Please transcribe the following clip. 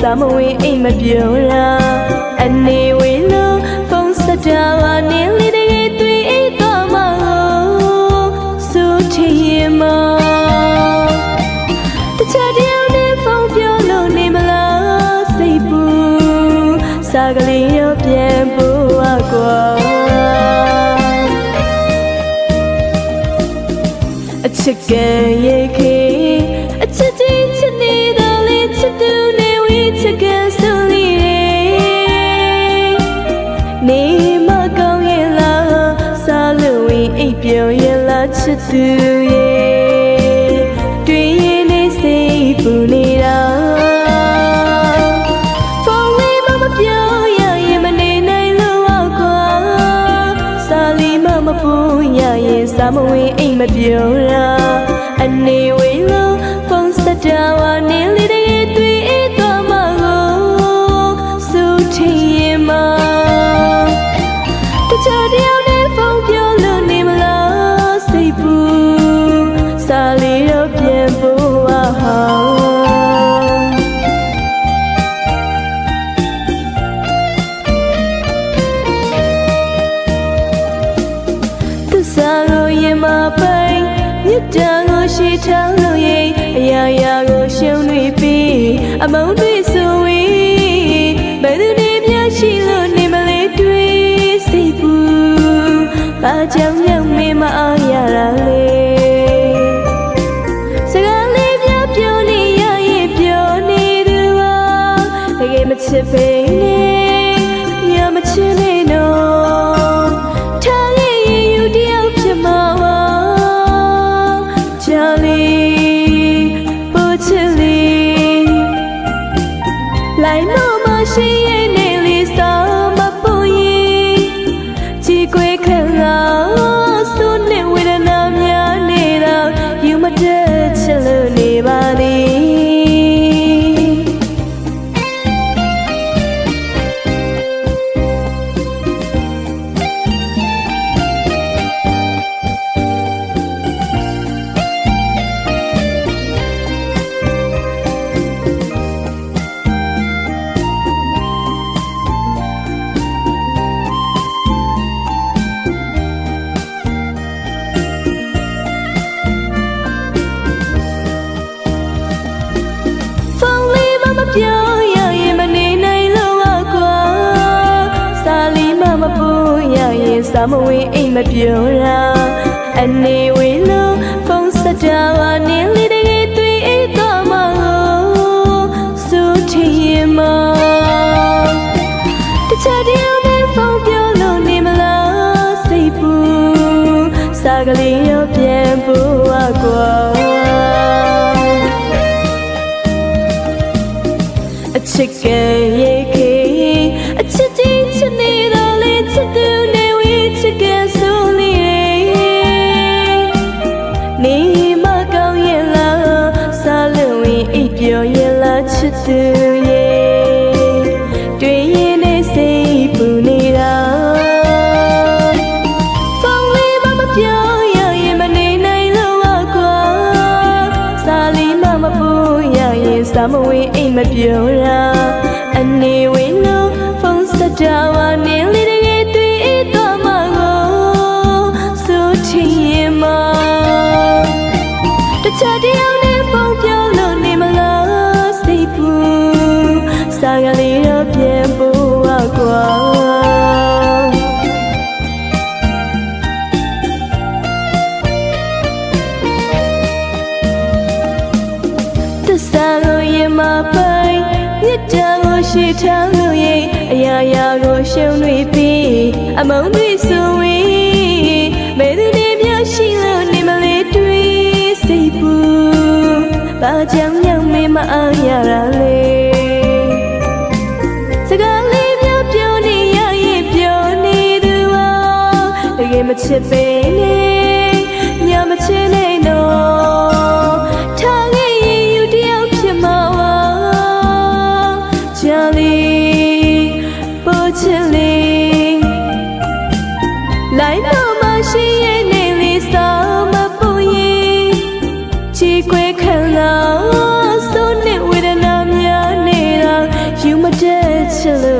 စာမဝင်အိမ်မပြောတာအနေဝေလို့ဖုန်းစတာပါနေလေးတကယ်တွေ့အိတ်တော့မဟုတ်ဆိုချင်ရင်မတခြားတယောက်နဲ့ဖုန်းပြောလို့နေမလားစိတ်ပူစာကလေးရောပြန်ဖို့อ่ะကွာအချစ်ကံရေ ပ်ပြောရဲ့လားချစ်သူရဲ့တွေ့ရင်နေစိတ်ပူနေတာဖုန်းလေးမမပြောရရင်မနေနိုင်လို့တော့ကွာစာလီမမပူရရင်စာမဝင်အိမ်မပြောတာအနေဝေးလို့ မြတ်တန်ကိုရှိထားလို့ရင်အရာရာကိုရှုံးနေပြီးအမုန်းတွေဆိုရင်ဘယ်သူတွေများရှိလို့နေမလဲတွေ့စိတ်ပူဘာကြောင့်ရောက်မင်းမအားရတာလဲစကားလေးပြပြောနေရရင်ပြောနေသူပါတကယ်မချစ်ပေ ကွ စာမဝင်အိမ်မပြောတာအနေဝေလို့ဖုန်းစတာပါနေလေးတကယ်တွေ့အိတ်တော့မဟုတ်ဆိုချင်ရင်မတခြားတယောက်နဲ့ဖုန်းပြောလို့နေမလားစိတ်ပူစာကလေးရောပြန်ဖို့อ่ะကွာအချစ်ကံရေ ပ်ပြောရဲ့လားချစ်သူရဲ့တွေ့ရင်နေစိတ်ပူနေတာဖုန်းလေးမမပြောရရင်မနေနိုင်လို့ပါကွာစာလီမမပူရရင်စာမဝင်အိမ်မပြောတာအနေဝ မြတ်တန်ကိုရှိထားလို့ရင်အရာရာကိုရှုံးနေပြီးအမုန်းတွေဆိုရင်ဘယ်သူတွေများရှိလို့နေမလဲတွေ့စိတ်ပူဘာကြောင့်ရောက်မင်းမအားရတာလဲစကားလေးများပြောနေရရင်ပြောနေသူပါတကယ်မချစ်ပေနဲ့ to lose.